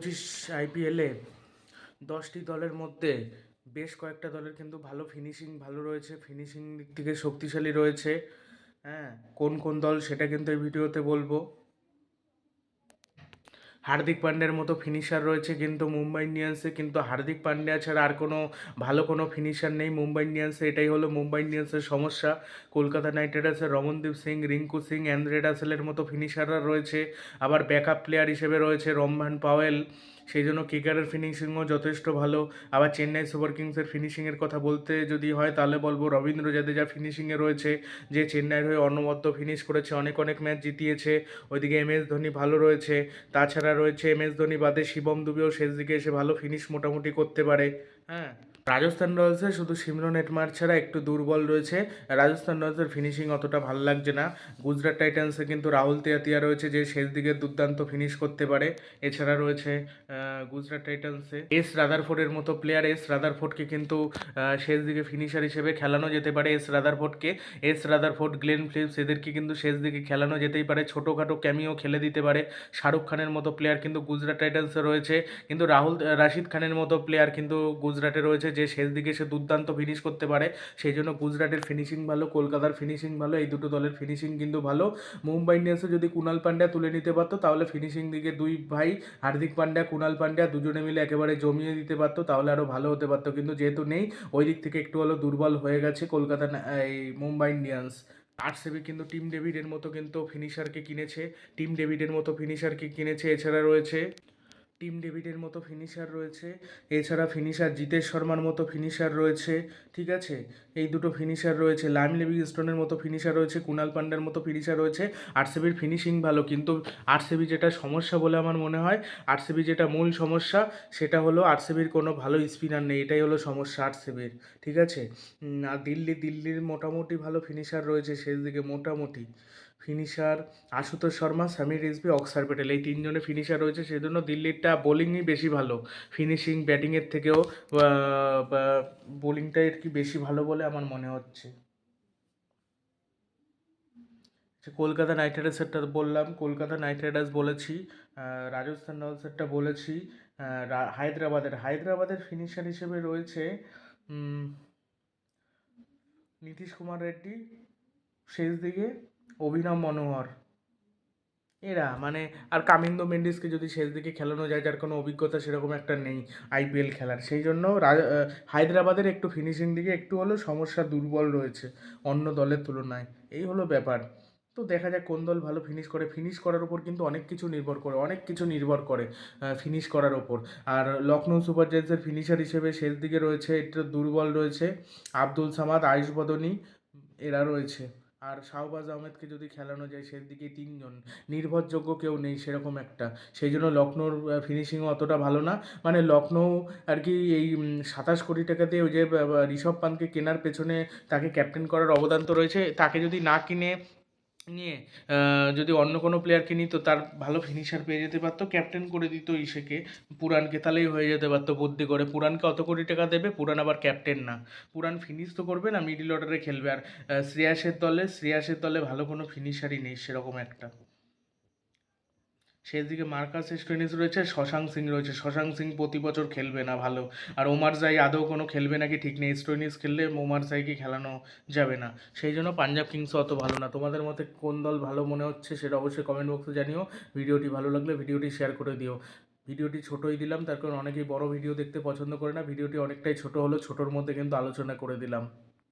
পঁচিশ আইপিএলে দশটি দলের মধ্যে বেশ কয়েকটা দলের কিন্তু ভালো ফিনিশিং ভালো রয়েছে ফিনিশিং দিক থেকে শক্তিশালী রয়েছে। হ্যাঁ কোন কোন দল সেটা কিন্তু এই ভিডিওতে বলব। হার্দিক পান্ডের মতো ফিনিশার রয়েছে কিন্তু মুম্বাই ইন্ডিয়ান্সে, কিন্তু হার্দিক পান্ডিয়া ছাড়া আর কোনো ভালো কোনো ফিনিশার নেই মুম্বাই ইন্ডিয়ান্সে। এটাই হলো মুম্বাই ইন্ডিয়ান্সের সমস্যা। কলকাতা নাইট রাইডার্সের রমনদীপ সিং, রিঙ্কু সিং অ্যান্ড্রেড রাসেলের মতো ফিনিশাররা রয়েছে। আবার ব্যাকআপ প্লেয়ার হিসেবে রয়েছে রমভান পাওয়েল। সেই জন্য কিকারের ফিনিশিংও যথেষ্ট ভালো। আবার চেন্নাই সুপার কিংসের ফিনিশিংয়ের কথা বলতে যদি হয়, তাহলে বলব রবীন্দ্র জাদেজা ফিনিশিংয়ে রয়েছে, যে চেন্নাইয়ের হয়ে অনবদ্য ফিনিশ করেছে, অনেক অনেক ম্যাচ জিতিয়েছে। ওইদিকে এম এস ধোনি ভালো রয়েছে, তাছাড়া রয়েছে এম এস ধোনি বাদে শিবম দুবেও শেষ দিকে এসে ভালো ফিনিশ মোটামুটি করতে পারে হ্যাঁ। রাজস্থান রয়্যালসে শুধু সিমরন এটমার ছাড়া একটু দুর্বল রয়েছে। রাজস্থান রয়্যালসের ফিনিশিং অতটা ভালো লাগছে না। গুজরাট টাইটান্সে কিন্তু রাহুল তেয়াতিয়া রয়েছে যে শেষ দিকে দুর্দান্ত ফিনিশ করতে পারে। এছাড়া রয়েছে গুজরাট টাইটান্সে এস রাদারফোর্ডের মতো প্লেয়ার এস রাদারফোর্ডকে কিন্তু শেষ দিকে ফিনিশার হিসেবে খেলানো যেতে পারে। এস রাদারফোর্ডকে, এস রাদারফোর্ড, গ্লেন ফিলিপস এদেরকে কিন্তু শেষ দিকে খেলানো যেতেই পারে। ছোটোখাটো ক্যামিও খেলে দিতে পারে। শাহরুখ খানের মতো প্লেয়ার কিন্তু গুজরাট টাইটান্সে রয়েছে। কিন্তু রাহুল, রাশিদ খানের মতো প্লেয়ার কিন্তু গুজরাটে রয়েছে। যে শেষ দিকে সে দুর্দান্ত ফিনিশ করতে পারে, সেই জন্য গুজরাটের ফিনিশিং ভালো, কলকাতার ফিনিশিং ভালো, এই দুটো দলের ফিনিশিং কিন্তু ভালো। মুম্বাই ইন্ডিয়ান্সে যদি কুনাল পান্ড্যা তুলে নিতে পারতো, তাহলে ফিনিশিং দিকে দুই ভাই, হার্দিক পান্ড্যা কুনাল পান্ড্যা দুজনে মিলে একেবারে জমিয়ে দিতে পারতো, তাহলে আরও ভালো হতে পারতো। কিন্তু যেহেতু নেই, ওই দিক থেকে একটু হলেও দুর্বল হয়ে গেছে কলকাতা এই মুম্বাই ইন্ডিয়ান্স আরসিবি কিন্তু টিম ডেভিডের মতো কিন্তু ফিনিশারকে কিনেছে টিম ডেভিডের মতো ফিনিশারকে কিনেছে, এছাড়া রয়েছে টিম ডেভিডের মতো ফিনিশার রয়েছে। এছাড়া ফিনিশার জিতেশ শর্মার মতো ফিনিশার রয়েছে, ঠিক আছে? এই দুটো ফিনিশার রয়েছে। লাইম লিভিংস্টোনের মতো ফিনিশার রয়েছে, কুনাল পান্ডার মতো ফিনিশার রয়েছে। আরসিবির ফিনিশিং ভালো, কিন্তু আরসিবি যেটা সমস্যা বলে আমার মনে হয়, আরসিবি যেটা মূল সমস্যা, সেটা হলো আরসিবির কোনো ভালো স্পিনার নেই। এটাই হলো সমস্যা আরসিবির, ঠিক আছে? আর দিল্লি, দিল্লির মোটামুটি ভালো ফিনিশার রয়েছে, শেষ দিকে মোটামুটি। ফিনিশার আশুতোষ শর্মা, সামির রিজভি অক্সার প্যাটেল এই তিনজনে ফিনিশার রয়েছে সেই জন্য দিল্লিরটা বোলিংই বেশি ভালো। ফিনিশিং, ব্যাটিংয়ের থেকেও বোলিংটাই আর কি বেশি ভালো বলে আমার মনে হচ্ছে। সে কলকাতা নাইট রাইডার্সেরটা বললাম, কলকাতা নাইট রাইডার্স বলেছি রাজস্থান রয়্যালসেরটা বলেছি হায়দ্রাবাদের হায়দ্রাবাদের ফিনিশার হিসেবে রয়েছে নীতিশ কুমার রেড্ডি, শেষ দিকে অভিনব মনোহর। এরা মানে আর কামিন্দো মেন্ডিসকে যদি শেষ দিকে খেলানো যায়, যার কোনো অভিজ্ঞতা সেরকম একটা নেই আইপিএল খেলার। সেই জন্য হায়দ্রাবাদের একটু ফিনিশিং দিকে একটু হলেও সমস্যা দুর্বল রয়েছে অন্য দলের তুলনায়। এই হলো ব্যাপার। তো দেখা যাক কোন দল ভালো ফিনিশ করে। ফিনিশ করার উপর কিন্তু অনেক কিছু নির্ভর করে, অনেক কিছু নির্ভর করে ফিনিশ করার ওপর আর লখনৌ সুপার জায়ান্টসের ফিনিশার হিসেবে শেষ দিকে রয়েছে, একটু দুর্বল রয়েছে আব্দুল সামাদ, আয়ুষ বদনী, এরা রয়েছে। আর শাহবাজ আহমেদকে যদি খেলানো যায়, সেদিকে দিকে তিনজন। নির্ভরযোগ্য কেউ নেই সেরকম একটা। সেই জন্য লখনৌর ফিনিশিংও অতটা ভালো না। মানে লখনৌ আর কি এই সাতাশ কোটি টাকাতে ওই যে ঋষভ পান্তকে কেনার পেছনে তাকে ক্যাপ্টেন করার অবদান তো রয়েছে। তাকে যদি না কিনে নিয়ে যদি অন্য কোনো প্লেয়ারকে নিত, তার ভালো ফিনিশার পেয়ে যেতে পারতো ক্যাপ্টেন করে দিত ইসেকে। পুরাণকে তাহলেই হয়ে যেতে পারতো বুদ্ধি করে। পুরাণকে অত কোটি টাকা দেবে পুরাণ আবার ক্যাপ্টেন না। পুরান ফিনিশ তো করবে না মিডিল অর্ডারে খেলবে। আর শ্রেয়াসের দলে শ্রেয়াসের দলে ভালো কোনো ফিনিশারই নেই, সেরকম একটা। সেদিকে মার্কাস স্টোইনিস রয়েছে, শশাঙ্ক সিং রয়েছে। শশাঙ্ক সিং প্রতি বছর খেলবে না ভালো। আর ওমার জাই আদৌ কোনো খেলবে নাকি ঠিক নেই। স্টোইনিস খেললে ওমার জাইকে খেলানো যাবে না। সেই জন্য পাঞ্জাব কিংসও অত ভালো না। তোমাদের মতে কোন দল ভালো মনে হচ্ছে সেটা অবশ্যই কমেন্ট বক্সে জানিও। ভিডিওটি ভালো লাগলে ভিডিওটি শেয়ার করে দিও। ভিডিওটি ছোটোই দিলাম, তার কারণ অনেকেই বড় ভিডিও দেখতে পছন্দ করে না। ভিডিওটি অনেকটাই ছোট হলো ছোটোর মধ্যে কিন্তু আলোচনা করে দিলাম।